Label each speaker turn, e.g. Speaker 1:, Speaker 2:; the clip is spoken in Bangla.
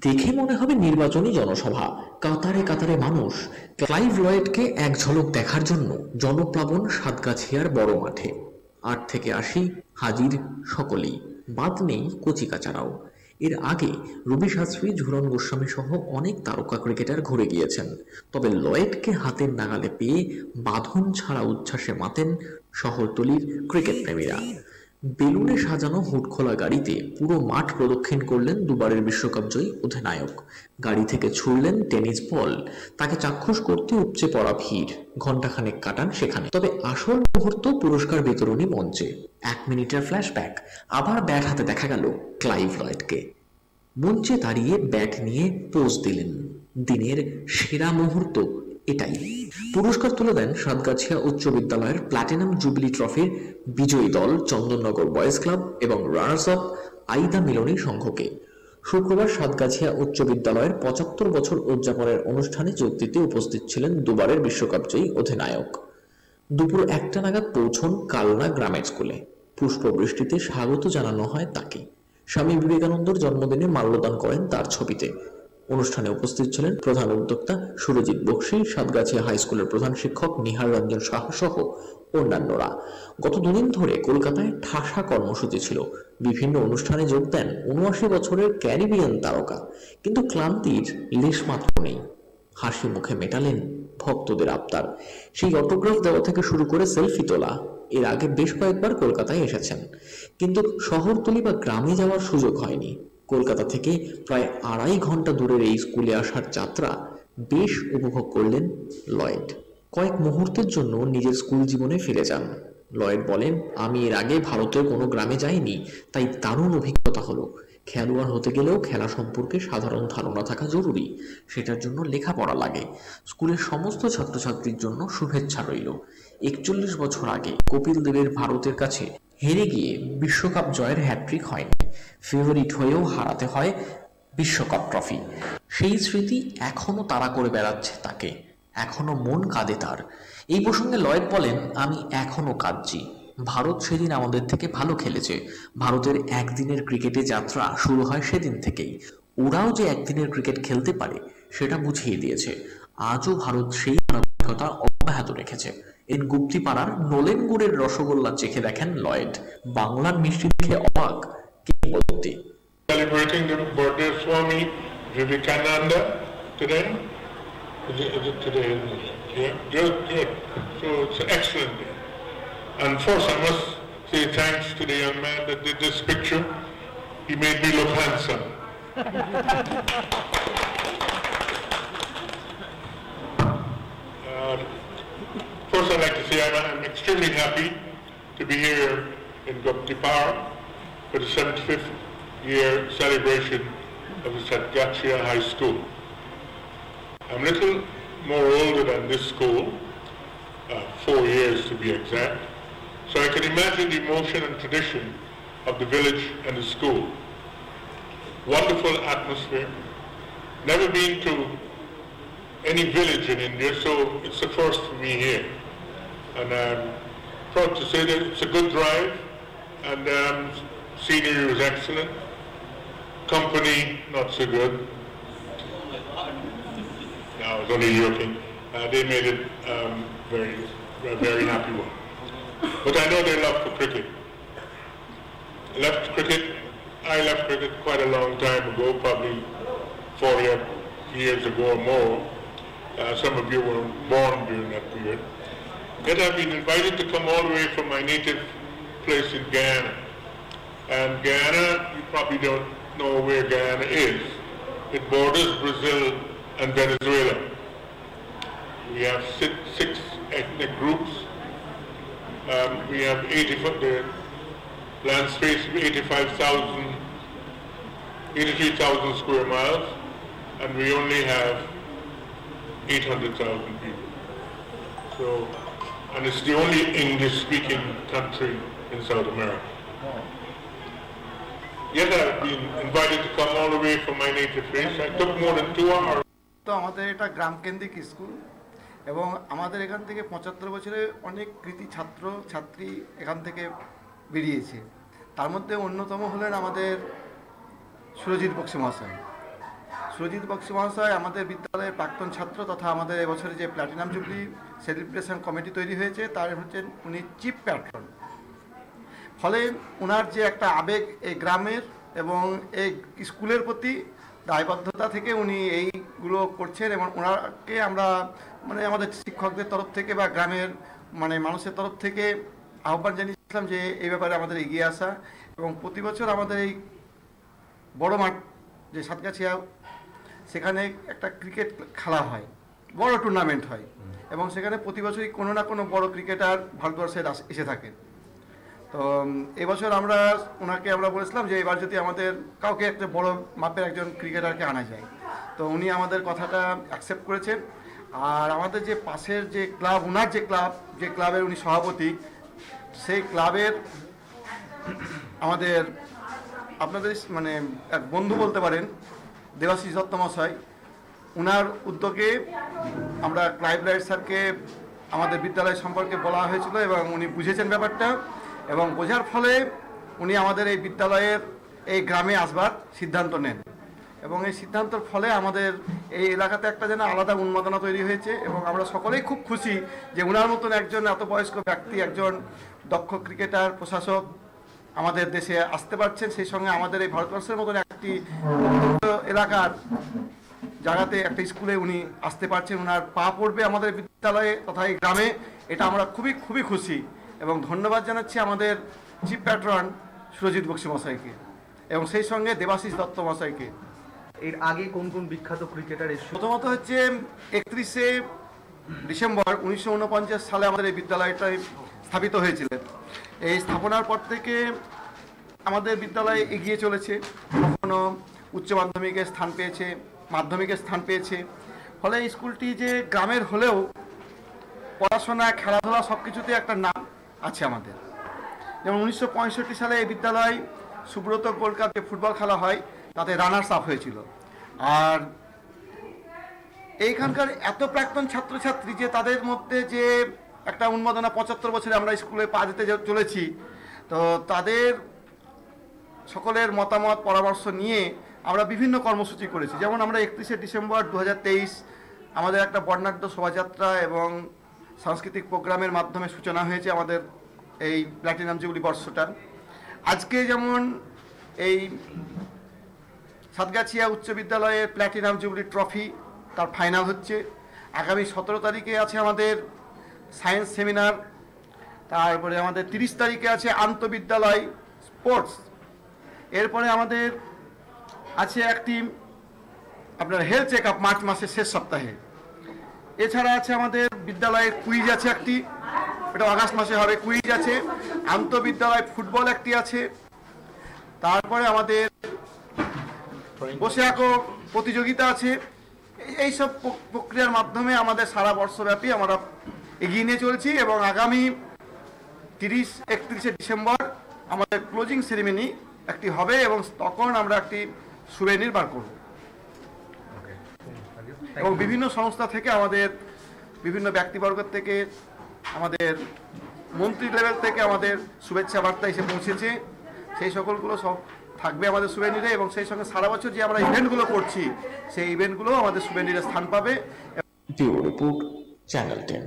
Speaker 1: দেখে মনে হবে নির্বাচনী জনসভা। কাতারে কাতারে মানুষ। ক্লাইভ লয়েডকে এক ঝলক দেখার জন্য জনপ্লাবন সাতগাছিয়ার বড় মাঠে। আট থেকে আশি, হাজির সকলেই। বাদ নেই কচিকাচারাও। এর আগে রবি শাস্ত্রী ঝুরন গোস্বামী সহ অনেক তারকা ক্রিকেটার ঘুরে গিয়েছেন। তবে লয়েডকে হাতের নাগালে পেয়ে বাঁধন ছাড়া উচ্ছ্বাসে মাতেন শহরতলির ক্রিকেট প্রেমীরা। বেলুনে সাজানো হুটখোলা গাড়িতে পুরো মাঠ প্রদক্ষিণ করলেন দুবারের বিশ্বকাপ জয়ী অধিনায়ক। গাড়ি থেকে ছুড়লেন টেনিস বল। তাকে চাক্ষুষ করতে উপচে পড়া ভিড়। ঘণ্টাখানেক কাটান সেখানে। তবে আসল মুহূর্ত পুরস্কার বিতরণী মঞ্চে। এক মিনিটের ফ্ল্যাশব্যাক। আবার ব্যাট হাতে দেখা গেল ক্লাইভ লয়েডকে। মঞ্চে দাঁড়িয়ে ব্যাট নিয়ে পোজ দিলেন। দিনের সেরা মুহূর্ত এটাই। পুরস্কার তুলে দেন সাতগাছিয়া উচ্চ বিদ্যালয়ের প্ল্যাটিনাম জুবিলি ট্রফির বিজয়ী দল চন্দননগর বয়েজ ক্লাব এবং রানার্স আপ আইদা মিলনী সংঘকে। শুক্রবার সাতগাছিয়া উচ্চ বিদ্যালয়ের পঁচাত্তর বছর উদযাপনের অনুষ্ঠানে যোগ দিতে উপস্থিত ছিলেন দুবারের বিশ্বকাপ জয়ী অধিনায়ক। দুপুর একটা নাগাদ পৌঁছন কালনা গ্রামের স্কুলে। পুষ্পবৃষ্টিতে স্বাগত জানানো হয় তাকে। স্বামী বিবেকানন্দর জন্মদিনে মাল্যদান করেন তার ছবিতে। অনুষ্ঠানে উপস্থিত ছিলেন প্রধান উদ্যোক্তা সুরজিৎ বক্সি সাতগাছিয়া হাই স্কুলের প্রধান শিক্ষক নিহার রঞ্জন সাহা সহ অন্যান্যরা। গত দুদিন ধরে কলকাতায় ঠাসা কর্মসূচি ছিল। বিভিন্ন অনুষ্ঠানে যোগ দেন উনআশি বছরের ক্যারিবিয়ান তারকা। কিন্তু ক্লান্তির লেশমাত্র নেই। হাসি মুখে মেটালেন ভক্তদের আবদার। সেই অটোগ্রাফ দেওয়া থেকে শুরু করে সেলফি তোলা, এর আগে বেশ কয়েকবার কলকাতায় এসেছেন। কিন্তু শহরতলি বা গ্রামে যাওয়ার সুযোগ হয়নি। কলকাতা থেকে প্রায় আড়াই ঘণ্টা দূরের এই স্কুলে আসার যাত্রা বেশ উপভোগ করলেন লয়েড। কয়েক মুহূর্তের জন্য নিজের স্কুল জীবনে ফিরে যান। লয়েড বলেন, আমি এর আগে ভারতের কোনো গ্রামে যাইনি, তাই দারুণ অভিজ্ঞতা হলো। খেলোয়াড় হতে গেলেও খেলা সম্পর্কে সাধারণ ধারণা থাকা জরুরি, সেটার জন্য লেখাপড়া লাগে। স্কুলের সমস্ত ছাত্রছাত্রীর জন্য শুভেচ্ছা রইল। একচল্লিশ বছর আগে কপিল দেবের ভারতের কাছে হেরে গিয়ে বিশ্বকাপ জয়ের হ্যাট্রিক হয়নি। ফেভারিট হয়েও হারাতে হয় বিশ্বকাপ ট্রফি সেই স্মৃতি এখনও তাড়া করে বেড়াচ্ছে তাকে। এখনও মন কাঁদে তার। এই প্রসঙ্গে লয়েড বলেন, আমি এখনও কাঁদছি। ভারত সেদিন আমাদের থেকে ভালো খেলেছে। ভারতের একদিনের ক্রিকেটে যাত্রা শুরু হয় সেদিন থেকেই। ওরাও যে একদিনের ক্রিকেট খেলতে পারে, সেটা বুঝিয়ে দিয়েছে। আজও ভারত সেই মানবিকতা অব্যাহত রেখেছে। এন গুপ্তিপাড়ার নোলেন গুড়ের রসগোল্লা চেখে দেখেন লয়েড বাংলার মিষ্টি দেখে অবাক কিংবদন্তি
Speaker 2: celebrating it. So it's. And first I must say thanks to the young man that did this picture. He made me look handsome. I'm, extremely happy to be here in Guptipar for the 75th year celebration of the Satgachia High School. I'm a little more older than this school, uh, four years to be exact, so I can imagine the emotion and tradition of the village and the school. Wonderful atmosphere. Never been to any village in India, so it's the first for me here. And I'm proud to say that it's a good drive, and um, scenery was excellent. Company, not so good. No, I was only joking. Uh, they made it um, very, a very happy one. But I know they love for cricket. Left cricket, I left cricket quite a long time ago, probably 40 odd years ago or more. Uh, some of you were born during that period. Yet I've been invited to come all the way from my native place in Guyana. And Guyana, you probably don't know where Guyana is. It borders Brazil and Venezuela. We have six, six ethnic groups. Um, we have 80 the land space of 85,000, 83,000 square miles, and we only have 800,000 people. So, and it's the only English-speaking country in South America. Yet I've been invited to come all the way from my native place. I took more than two hours.
Speaker 3: তো আমাদের এটা গ্রাম কেন্দ্রিক স্কুল এবং আমাদের এখান থেকে পঁচাত্তর বছরে অনেক কৃতি ছাত্র ছাত্রী এখান থেকে বেরিয়েছে তার মধ্যে অন্যতম হলেন আমাদের সুরজিৎ বক্সি মহাশয় সুরজিৎ বক্সি মহাশয়, আমাদের বিদ্যালয়ের প্রাক্তন ছাত্র তথা আমাদের এবছরে যে প্ল্যাটিনাম জুবলি সেলিব্রেশন কমিটি তৈরি হয়েছে, তার হচ্ছেন উনি চিফ প্যাট্রন। ফলে ওনার যে একটা আবেগ এই গ্রামের এবং এই স্কুলের প্রতি দায়বদ্ধতা থেকে উনি এইগুলো করছেন এবং ওনাকে আমরা মানে আমাদের শিক্ষকদের তরফ থেকে বা গ্রামের মানে মানুষের তরফ থেকে আহ্বান জানিয়েছিলাম যে এই ব্যাপারে আমাদের এগিয়ে আসা এবং প্রতি বছর আমাদের এই বড় মাঠ যে সাতগাছিয়া সেখানে একটা ক্রিকেট খেলা হয় বড় টুর্নামেন্ট হয় এবং সেখানে প্রতি বছরই কোনো না কোনো বড় ক্রিকেটার ভারতবর্ষের এসে থাকেন তো এবছর আমরা ওনাকে আমরা বলেছিলাম যে এবার যদি আমাদের কাউকে একটা বড় মাপের একজন ক্রিকেটারকে আনা যায়। তো উনি আমাদের কথাটা অ্যাকসেপ্ট করেছেন। আর আমাদের যে পাশের যে ক্লাব ওনার যে ক্লাব যে ক্লাবের উনি সভাপতি সেই ক্লাবের আমাদের আপনাদের মানে এক বন্ধু বলতে পারেন দেবাশিস দত্ত মশাই ওনার উদ্যোগে আমরা ক্লাইভ রাইট স্যারকে আমাদের বিদ্যালয় সম্পর্কে বলা হয়েছিল এবং উনি বুঝেছেন ব্যাপারটা এবং বোঝার ফলে উনি আমাদের এই বিদ্যালয়ের এই গ্রামে আসবার সিদ্ধান্ত নেন এবং এই সিদ্ধান্তর ফলে আমাদের এই এলাকাতে একটা যেন আলাদা উন্মাদনা তৈরি হয়েছে এবং আমরা সকলেই খুব খুশি যে ওনার মতন একজন এত বয়স্ক ব্যক্তি, একজন দক্ষ ক্রিকেটার, প্রশাসক আমাদের দেশে আসতে পারছেন সেই সঙ্গে আমাদের এই ভারতবর্ষের মতন একটি এলাকার জায়গাতে একটা স্কুলে উনি আসতে পারছেন। ওনার পা পড়বে আমাদের বিদ্যালয়ে তথা এই গ্রামে। এটা আমরা খুবই খুবই খুশি এবং ধন্যবাদ জানাচ্ছি আমাদের চিফ প্যাট্রন সুরজিৎ বক্সি মশাইকে এবং সেই সঙ্গে দেবাশিস দত্ত মশাইকে।
Speaker 4: এর আগে কোন কোন বিখ্যাত ক্রিকেটার এসেছিল
Speaker 3: প্রথমত হচ্ছে একত্রিশে ডিসেম্বর উনিশশো উনপঞ্চাশ সালে আমাদের এই বিদ্যালয়টা স্থাপিত হয়েছিল এই স্থাপনার পর থেকে আমাদের বিদ্যালয় এগিয়ে চলেছে। কখনো উচ্চ মাধ্যমিকে স্থান পেয়েছে মাধ্যমিকে স্থান পেয়েছে। ফলে স্কুলটি যে গ্রামের হলেও পড়াশোনা, খেলাধুলা সব কিছুতে একটা নাম আছে আমাদের। যেমন উনিশশো পঁয়ষট্টি সালে এই বিদ্যালয় সুব্রত যে ফুটবল খেলা হয়, তাতে রানার্স আপ হয়েছিল। আর এইখানকার এত প্রাক্তন ছাত্রছাত্রী যে তাদের মধ্যে যে একটা উন্মাদনা পঁচাত্তর বছরে আমরা স্কুলে পা দিতে চলেছি। তো তাদের সকলের মতামত, পরামর্শ নিয়ে আমরা বিভিন্ন কর্মসূচি করেছি। যেমন আমরা একত্রিশে ডিসেম্বর দু হাজার তেইশ আমাদের একটা বর্ণাঢ্য শোভাযাত্রা এবং সাংস্কৃতিক প্রোগ্রামের মাধ্যমে সূচনা হয়েছে আমাদের এই প্ল্যাটিনাম জুবলি বর্ষটা আজকে যেমন এই সাতগাছিয়া উচ্চ বিদ্যালয়ের প্ল্যাটিনাম জুবলি ট্রফি তার ফাইনাল হচ্ছে। আগামী সতেরো তারিখে আছে আমাদের সায়েন্স সেমিনার, তারপরে আমাদের তিরিশ তারিখে আছে আন্তবিদ্যালয় স্পোর্টস। এরপরে আমাদের আছে একটি আপনার হেলথ চেক আপ মার্চ মাসের শেষ সপ্তাহে। এছাড়া আছে আমাদের বিদ্যালয়ের কুইজ আছে একটি, এটা আগস্ট মাসে হবে, কুইজ আছে, আন্তবিদ্যালয় ফুটবল একটি আছে। তারপরে আমাদের বসে আঁকো প্রতিযোগিতা আছে। এই- এইসব প্রক্রিয়ার মাধ্যমে আমাদের সারা বর্ষব্যাপী আমরা এগিয়ে নিয়ে চলছি এবং আগামী তিরিশ একত্রিশে ডিসেম্বর আমাদের ক্লোজিং সেরিমনি একটি হবে এবং তখন আমরা একটি সুবেনির বার করব। এবং বিভিন্ন সংস্থা থেকে আমাদের বিভিন্ন ব্যক্তিবর্গের থেকে আমাদের মন্ত্রী লেভেল থেকে আমাদের শুভেচ্ছা বার্তা এসে পৌঁছেছে। সেই সকলগুলো সব থাকবে আমাদের সুবেনিরে এবং সেই সঙ্গে সারা বছর যে আমরা ইভেন্টগুলো করছি সেই ইভেন্টগুলো আমাদের সুবেনিরে স্থান পাবে।
Speaker 1: Report channel ten